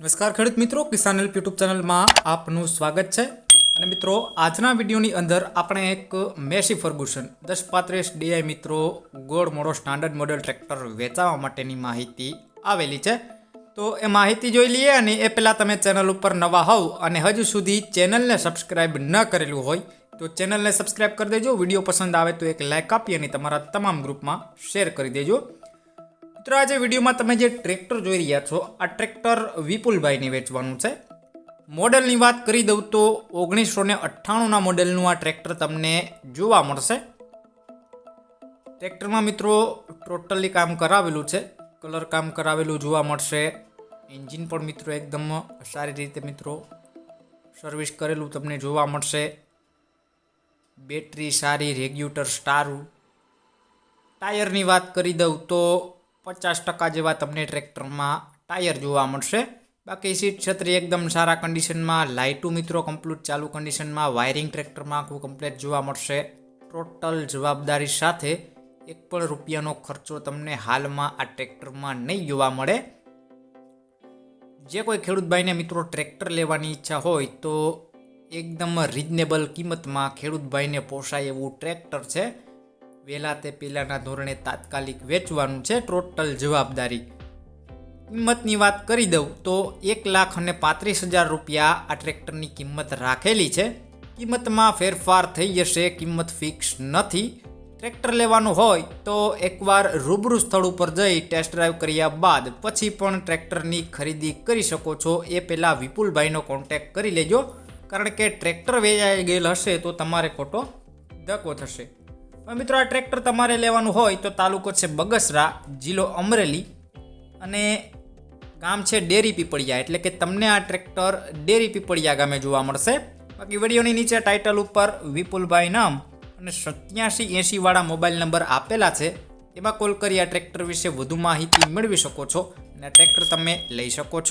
નમસ્કાર ખેડૂત મિત્રો, કિસાન હેલ્પ યુટ્યુબ ચેનલમાં આપનું સ્વાગત છે. અને મિત્રો, આજના વિડીયોની અંદર આપણે એક મેસી ફર્ગુસન, દસ પાંત્રીસ ડીઆઈ મિત્રો, ગોળ મોડો સ્ટાન્ડર્ડ મોડેલ ટ્રેક્ટર વેચાવા માટેની માહિતી આવેલી છે. તો એ માહિતી જોઈ લઈએ અને એ પહેલાં તમે ચેનલ ઉપર નવા હોવ અને હજુ સુધી ચેનલને સબસ્ક્રાઈબ ન કરેલું હોય, તો ચેનલને સબસ્ક્રાઇબ કરી દેજો. વીડિયો પસંદ આવે તો એક લાઇક આપી અને તમારા તમામ ગ્રુપમાં શેર કરી દેજો. મિત્રો આજે વિડીયોમાં તમે જે ટ્રેક્ટર જોઈ રહ્યા છો, આ ટ્રેક્ટર વિપુલભાઈને વેચવાનું છે. મોડેલની વાત કરી દઉં તો ઓગણીસો ને અઠ્ઠાણુંના મોડેલનું આ ટ્રેક્ટર તમને જોવા મળશે. ટ્રેક્ટરમાં મિત્રો ટોટલી કામ કરાવેલું છે, કલર કામ કરાવેલું જોવા મળશે. એન્જિન પણ મિત્રો એકદમ સારી રીતે મિત્રો સર્વિસ કરેલું તમને જોવા મળશે. બેટરી સારી રેગ્યુટર સારું. ટાયરની વાત કરી દઉં તો પચાસ ટકા જેવા તમને ટ્રેક્ટરમાં ટાયર જોવા મળશે. બાકી સીટ છત્રી એકદમ સારા કન્ડિશનમાં લાઇટું મિત્રો કમ્પ્લીટ ચાલુ કન્ડિશનમાં વાયરિંગ ટ્રેક્ટરમાં આખું કમ્પ્લીટ જોવા મળશે. ટોટલ જવાબદારી સાથે એક પણ રૂપિયાનો ખર્ચો તમને હાલમાં આ ટ્રેક્ટરમાં નહીં જોવા મળે. જે કોઈ ખેડૂતભાઈને મિત્રો ટ્રેક્ટર લેવાની ઈચ્છા હોય તો એકદમ રિઝનેબલ કિંમતમાં ખેડૂતભાઈને પોસાય એવું ટ્રેક્ટર છે. વહેલા તે પહેલાંના ધોરણે તાત્કાલિક વેચવાનું છે ટોટલ જવાબદારી. કિંમતની વાત કરી દઉં તો એક લાખ અને પાંત્રીસ હજાર રૂપિયા આ ટ્રેક્ટરની કિંમત રાખેલી છે. કિંમતમાં ફેરફાર થઈ જશે, કિંમત ફિક્સ નથી. ટ્રેક્ટર લેવાનું હોય તો એકવાર રૂબરૂ સ્થળ ઉપર જઈ ટેસ્ટ ડ્રાઈવ કર્યા બાદ પછી પણ ટ્રેક્ટરની ખરીદી કરી શકો છો. એ પહેલાં વિપુલભાઈનો કોન્ટેક્ટ કરી લેજો. કારણ કે ટ્રેક્ટર વેચાઈ ગયેલ હશે તો તમારે ખોટો ધક્કો થશે. મિત્રો, આ ટ્રેક્ટર તમારે લેવાનું હોય તો તાલુકો છે બગસરા, જિલ્લો અમરેલી અને ગામ છે ડેરી પીપળિયા. એટલે કે તમને આ ટ્રેક્ટર ડેરી પીપળિયા ગામે જોવા મળશે. બાકી વિડીયોની નીચે ટાઇટલ ઉપર વિપુલભાઈ નામ અને સત્યાસી એંશીવાળા મોબાઈલ નંબર આપેલા છે. એમાં કોલ કરી આ ટ્રેક્ટર વિશે વધુ માહિતી મેળવી શકો છો અને આ ટ્રેક્ટર તમે લઈ શકો છો.